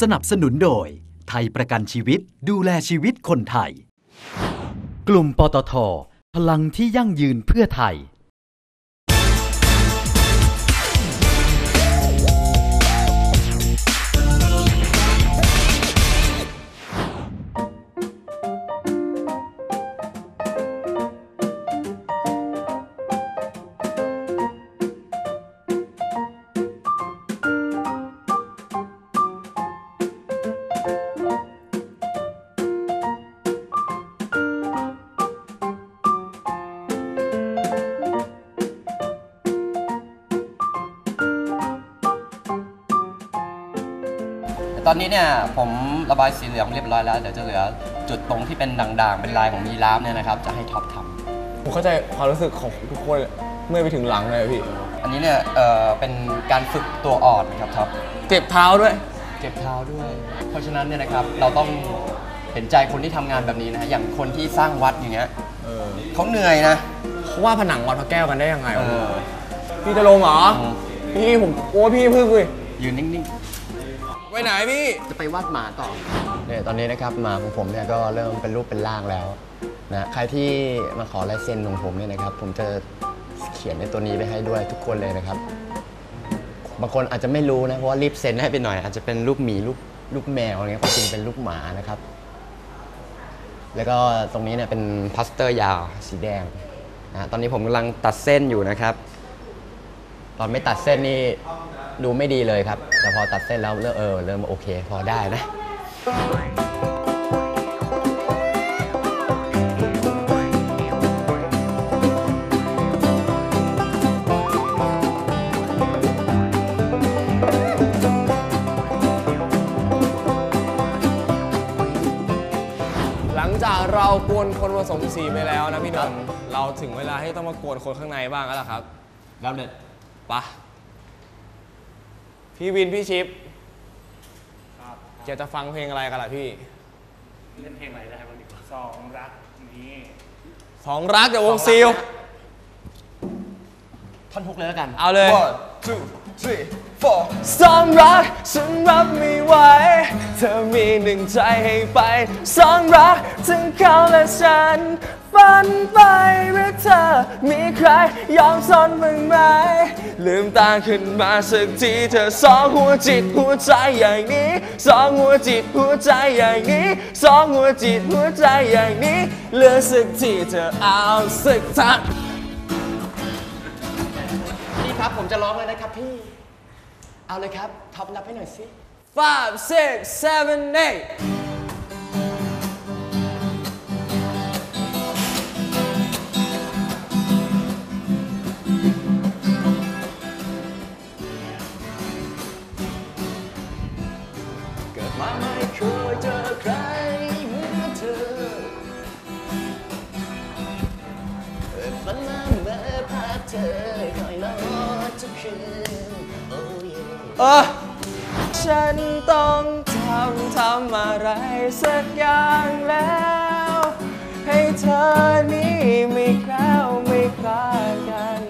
สนับสนุนโดย ไทยประกันชีวิตดูแลชีวิตคนไทย กลุ่มปตท พลังที่ยั่งยืนเพื่อไทย ตอนนี้เนี่ยผมระบายสีเหลืองเรียบร้อยแล้วเดี๋ยวจะเหลือจุดตรงที่เป็นด่างๆ เป็นลายของมีราฟเนี่ยนะครับจะให้ท็อปทผมเข้าใจความรู้สึกของทุกคนเมื่อไปถึงหลังเลยอะพี่ำอันนี้เนี่ยเอ่อเป็นการฝึกตัวอ่อนนะครับท็อปเจ็บเท้าด้วย เจ็บเท้าด้วย เพราะฉะนั้นเนี่ยนะครับเราต้องเห็นใจคนที่ทำงานแบบนี้นะฮะอย่างคนที่สร้างวัดอย่างเงี้ยเออเขาเหนื่อยนะ เขาว่าผนังวัดพระแก้วกันได้ยังไงเอวะอพี่จะลงเหรอ อืม พี่ผมโอ้พี่พึ่งเลยยืนนิ่ง ไปไหนพี่ๆจะไปวาดหมาต่อเนี่ยตอนนี้นะครับหมาของผมเนี่ยก็เริ่มเป็นรูปเป็นร่างแล้วนะใครที่มาขอลายเซ็นของผมเนี่ยนะครับ ผมจะเขียนในตัวนี้ไปให้ด้วยทุกคนเลยนะครับ บางคนอาจจะไม่รู้นะเพราะว่ารีบเซ็นให้ไปหน่อย อาจจะเป็นรูปหมีรูปรูปแมวอะไรเงี้ยความจริงเป็นรูปหมานะครับ แล้วก็ตรงนี้เนี่ยเป็นพลาสเตอร์ยาวสีแดงนะตอนนี้ผมกำลังตัดเส้นอยู่นะครับ ตอนไม่ตัดเส้นนี่ ดูไม่ดีเลยครับ แต่พอตัดเส้นแล้วเริ่มเออเริ่มโอเค พอได้นะ หลังจากเรากวนคนผสมสีไปแล้วนะพี่นนท์เราถึงเวลาที่ต้องมากวนคนข้างในบ้างแล้วล่ะครับแล้วเนี่ยไปะ พี่วินพี่ชิปเกียวจะฟังเพลงอะไรกันล่ะพี่เล่นเพลงอะไรได้บ้างดีกว่าสองรักนี้สองรักจากวงซิลท่อนฮุกเลยแล้วกัน เอาเลย one two three four สองรักฉันรับไม่ไหว เธอมีหนึ่งใจให้ไป สองรักทั้งเขาและฉัน ฝันไปหรือเธอ มีใครยอมสนบ้างไหม ลืมตาขึ้นมาสักทีเธอสองหัวจิตหัวใจอย่างนี้ สองหัวจิตหัวใจอย่างนี้ สองหัวจิตหัวใจอย่างนี้เหลือสักทีเธอเอาสักทัก ครับ ผมจะร้องเลยนะครับพี่ เอาเลยครับ ท็อปนับให้หน่อยสิ five six seven eight เออฉันต้องทำทำอะไรสักอย่างแล้ว ให้เธอนี้ไม่แคล้วไม่คลาดกัน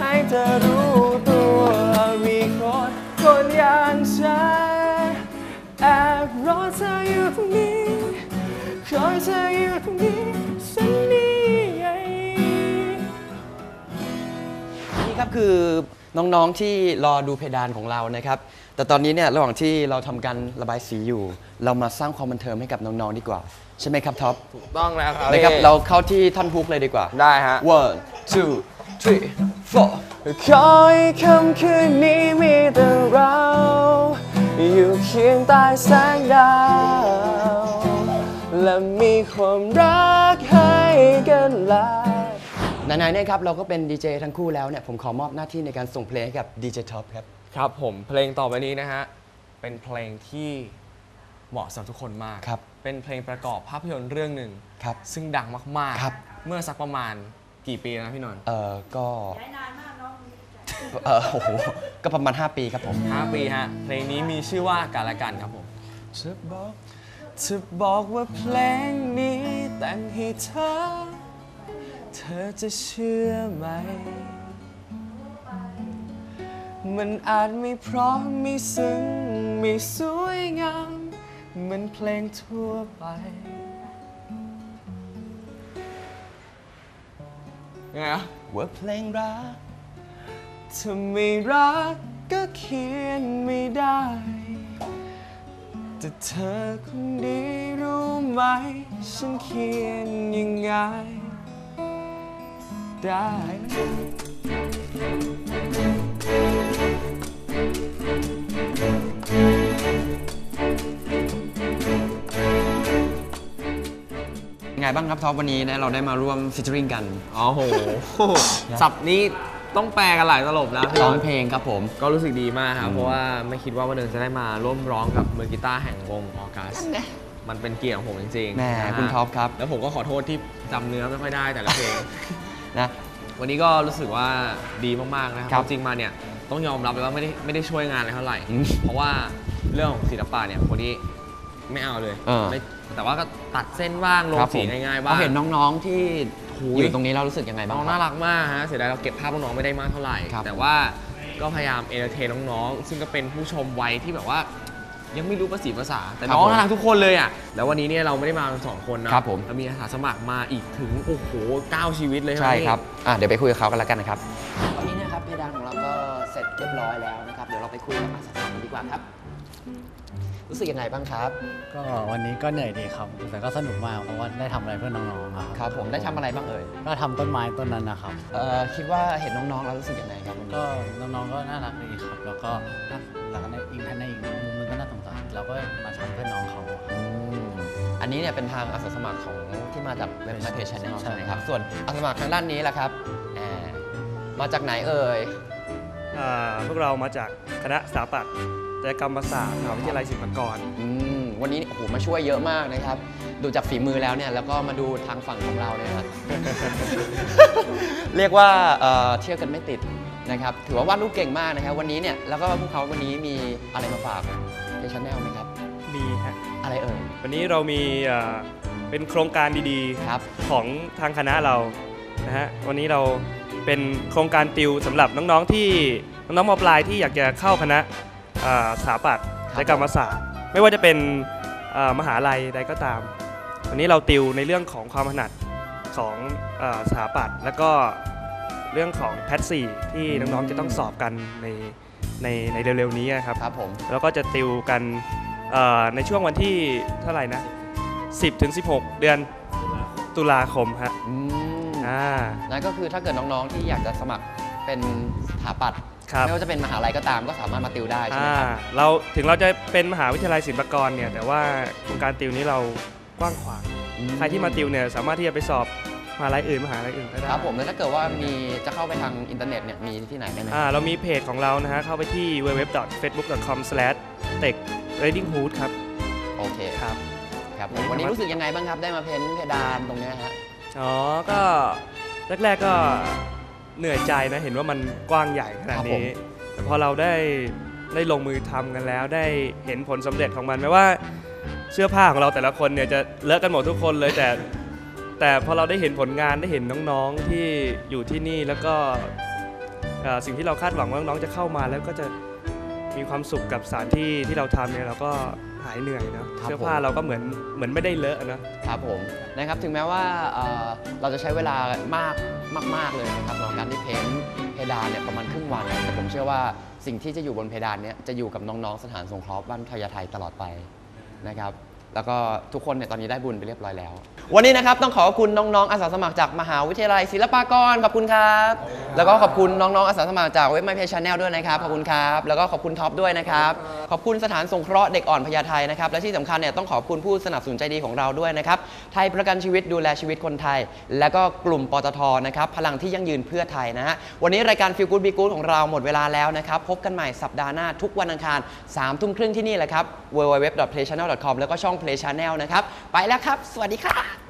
ให้เธอรู้ตัวมีคนคนอย่างฉันแอบรอเธออยู่ตรงนี้คอยเธออยู่ตรงนี้สักนิดไงนี่ครับคือ น้องๆที่รอดูเพดานของเรานะครับ แต่ตอนนี้เนี่ยระหว่างที่เราทำการระบายสีอยู่ เรามาสร้างความบันเทิงให้กับน้องๆดีกว่า ใช่ไหมครับท็อปถูกต้องแล้วครับนะครับเราเข้าที่ท่อนฮุกเลยดีกว่า ได้ฮะ one two three four ขอให้ค่ำคืนนี้มีแต่เรา อยู่เคียงใต้แสงดาว และมีความรักให้กันแล ไหนๆเนี่ยครับเราก็เป็นดีเจทั้งคู่แล้วเนี่ยผมขอมอบหน้าที่ในการส่งเพลงให้กับดีเจท็อปครับ ครับผมเพลงต่อไปนี้นะฮะ เป็นเพลงที่เหมาะสำหรับทุกคนมาก ครับเป็นเพลงประกอบภาพยนตร์เรื่องหนึ่ง ครับซึ่งดังมากครับ ๆ เมื่อสักประมาณกี่ปีนะพี่นนท์เออก็เออโอ้โหก็ประมาณ 5 ปีครับผม ห้าปีฮะ เพลงนี้มีชื่อว่าการละกันครับผม จะบอกจะบอกว่าเพลงนี้แต่งให้เธอเธ อจะเชื่อไหม มันอาจไม่เพราะไม่ซึ้งไม่ไม่สวยงามเหมือนเพลงทั่วไป ยังไงอะว่าเพลงรักถ้าไม่รักก็เขียนไม่ได้ แต่เธอคนดีรู้ไหม ฉันเขียนยังไง ได้ยังไงบ้างครับท็อปวันนี้นะเราได้มาร่วมฟิชเชอริงกัน อ๋อโห สับนี้ต้องแปลกันหลายตลบนะพี่ร้น้อองงเพลงครับผม ก็รู้สึกดีมากครับอืมเพราะว่าไม่คิดว่าวันหนึ่งจะได้มาร่วมร้องกับมือกีตาร์แห่งวงออกัส มันเป็นเกียรติของผมจริงๆแหมนะฮะคุณท็อปครับ แล้วผมก็ขอโทษที่จำเนื้อไม่ค่อยได้แต่ละเพลง นะ วันนี้ก็รู้สึกว่าดีมากๆนะครับครับจริงๆมาเนี่ยต้องยอมรับเลยว่าไม่ได้ไม่ได้ช่วยงานอะไรเท่าไหร่ อืมเพราะว่าเรื่องของศิลปะเนี่ยคนที่ไม่เอาเลยเออ ไม่แต่ว่าก็ตัดเส้นบ้างลงครับสีผมง่ายๆบ้าง เราเห็นน้องๆที่หูยอยู่ตรงนี้เรารู้สึกยังไงบ้างน้องคน่ารับ รักมากฮะเสียดายเราเก็บภาพน้องๆไม่ได้มากเท่าไหร่ ครับแต่ว่าก็พยายามเอนเตอร์เทนน้องๆ ซึ่งก็เป็นผู้ชมวัยที่แบบว่า ยังไม่รู้ภาษีภาษา แต่ครับน้องผมน่ารักทุกคนเลยอะแล้ววันนี้เนี่ยเราไม่ได้มากันสองคนนะครับผมเรามีอาสาสมัครมาอีกถึงโอ้โหเก้าชีวิตเลยใช่ไหมครับอะเดี๋ยวไปคุยกับเขากันแล้วกันนะครับตอนนี้นะครับเพดานของเราก็เสร็จเรียบร้อยแล้วนะครับเดี๋ยวเราไปคุยกับอาสาสมัครกันดีกว่าครับ รู้สึกยังไงบ้างครับ ก็วันนี้ก็เหนื่อยดีครับแต่ก็สนุกมากเพราะว่าได้ทำอะไรเพื่อน้องๆอะครับผมได้ทำอะไรบ้างเอ่ยก็ทำต้นไม้ต้นนั้นนะครับเอ่อคิดว่าเห็นน้องๆแล้วรู้สึกยังไงครับวันนี้ก็น้องๆก็น่ารักดีครับ แล้วก็น่าแล้วก็ในอีกท่านในอีก เราก็มาทำเพื่อน้องเขาครับอืมอันนี้เนี่ยเป็นทางอาสาสมัครของที่มาจากเว็บไซต์เพจชแนลใช่ใช่ไหมครับ ส่วนอาสาสมัครทางด้านนี้ล่ะครับแหมมาจากไหนเอ่ย อ่าพวกเรามาจากคณะสถาปัตย์และกรรมศาสตร์มหาวิทยาลัยศิลปากร อืมวันนี้โอ้โหมาช่วยเยอะมากนะครับ ดูจากฝีมือแล้วเนี่ยแล้วก็มาดูทางฝั่งของเราเนี่ยครับเรียกว่าเอ่อเที่ยวกันไม่ติดนะครับ ถือว่าวาดรูปเก่งมากนะครับ วันนี้เนี่ยแล้วก็พวกเขาวันนี้มีอะไรมาฝาก ในชแนลไหมครับ มีฮะอะไรเอ่ย วันนี้เรามีอ่าเป็นโครงการดีครับ ๆของทางคณะเรานะฮะวันนี้เราเป็นโครงการติวสำหรับน้องๆที่น้องๆมปลายที่อยากจะเข้าคณะอ่าสถาปัตย์ครับและกรรมศาสตร์ ไม่ว่าจะเป็นอ่ามหาลัยใดก็ตาม วันนี้เราติวในเรื่องของความถนัดของอาสถาปัตย์แล้วก็เรื่องของแพทสี่ที่น้องๆจะต้องสอบกันใน ในในเร็วๆนี้นะครับ ครับผมแล้วก็จะติวกันเอ่อในช่วงวันที่เท่าไหร่นะ 10ถึง16 เดือนตุลาคมฮะอืมอ่า นั่นก็คือถ้าเกิดน้องๆที่อยากจะสมัครเป็นสถาปัตย์ครับ ไม่ว่าจะเป็นมหาลัยก็ตามก็สามารถมาติวได้ใช่ไหมอ่าครับเราถึงเราจะเป็นมหาวิทยาลัยศิลปากรเนี่ยแต่ว่าโครงการติวนี้เรากว้างขวาง อืใครที่มาติวเนี่ยสามารถที่จะไปสอบ มหาลัยอื่นมหาลัยอื่นก็ได้ครับผมแล้วถ้าเกิดว่ามีจะเข้าไปทางอินเทอร์เน็ตเนี่ยมีที่ไหนได้ไหมอ่าเรามีเพจของเรานะฮะเข้าไปที่ www.facebook.com/techreadinghood ครับโอเคครับครับผมวันนี้รู้สึกยังไงบ้างครับได้มาเพ้นท์เพดานตรงเนี้ยฮะอ๋อก็แรกๆก็เหนื่อยใจนะเห็นว่ามันกว้างใหญ่ขนาดครับผมนี้แต่พอเราได้ได้ลงมือทำกันแล้ว ได้เห็นผลสำเร็จของมันแม้ว่าเสื้อผ้าของเราแต่ละคนเนี่ยจะเลอะกันหมดทุกคนเลยแต่ แต่พอเราได้เห็นผลงานได้เห็นน้องๆที่อยู่ที่นี่แล้วก็เอ่อสิ่งที่เราคาดหวังว่าน้องๆจะเข้ามาแล้วก็จะมีความสุขกับสถานที่ที่เราทำเนี่ยเราก็หายเหนื่อยเนอะครับเสื้อผ้าผม เราก็เหมือนเหมือนไม่ได้เลอะนะครับผมนะครับถึงแม้ว่าเอ่อเราจะใช้เวลามากมาก ๆ เลยนะครับสำหรับการที่เพ้นเพดานเนี่ยประมาณครึ่งวันแต่ผมเชื่อว่าสิ่งที่จะอยู่บนเพดานเนี้จะอยู่กับน้อง ๆ สถานสงเคราะห์บ้านพญาไทยตลอดไปนะครับ แล้วก็ทุกคนเนี่ยตอนนี้ได้บุญไปเรียบร้อยแล้ว วันนี้นะครับต้องขอบคุณน้องๆอาสาสมัครจากมหาวิทยาลัยศิลปากรขอบคุณครับ แล้วก็ขอบคุณน้องๆอาสาสมัครจากเว็บไมเพจชาแนลด้วยนะครับขอบคุณครับแล้วก็ขอบคุณท็อปด้วยนะครับขอบคุณสถานสงเคราะห์เด็กอ่อนพญาไทนะครับและที่สำคัญเนี่ยต้องขอบคุณผู้สนับสนุนใจดีของเราด้วยนะครับไทยประกันชีวิตดูแลชีวิตคนไทย แล้วก็กลุ่มปตทนะครับพลังที่ยั่งยืนเพื่อไทยนะฮะวันนี้รายการ Feel Good Be Good ของเราหมดเวลาแล้วนะครับพบกันใหม่สัปดาห์หน้าทุกวันอังคาร3ทุ่มครึ่งที่นี่แหละครับ www.playchannel.com แล้วก็ช่อง Play Channel นะครับ ไปแล้วครับ สวัสดีครับ